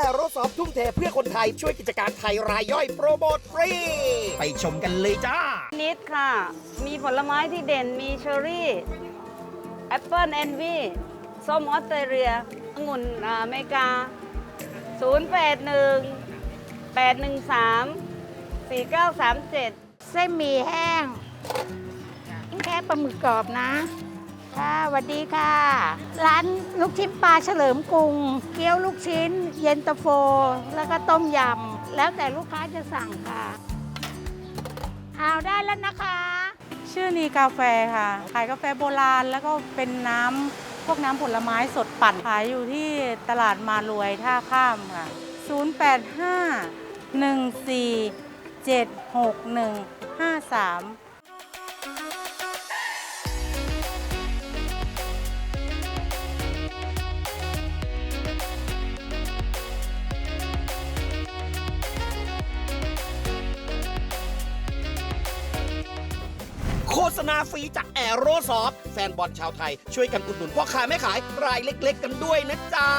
แอโรซอฟทุ่มเทเพื่อคนไทยช่วยกิจการไทยรายย่อยโปรโมทฟรี ไปชมกันเลยจ้า นิดค่ะ มีผลไม้ที่เด่นมีเชอร์รี่แอปเปิลแอนวีส้มออสเตรเลียองุ่นอ่าอเมริกา 081 813 4937 เส้นหมี่แห้งแค่ปลาหมึกกรอบนะ ค่ะสวัสดีค่ะ ร้านลูกชิ้นปลาเฉลิมกรุง เกี๊ยวลูกชิ้น เย็นตาโฟ แล้วก็ต้มยำ แล้วแต่ลูกค้าจะสั่งค่ะเอาได้แล้วนะคะ ชื่อนีกาแฟค่ะ ขายกาแฟโบราณ แล้วก็เป็นน้ำพวกน้ำผลไม้สดปั่น ขายอยู่ที่ตลาดมารวยท่าข้ามค่ะ 085 14 761 53 โฆษณาฟรีจากแอโรซอฟแฟนบอลชาวไทยช่วยกันอุดหนุนพ่อค้าแม่ขายรายเล็ก ๆ กันด้วยนะจ๊ะ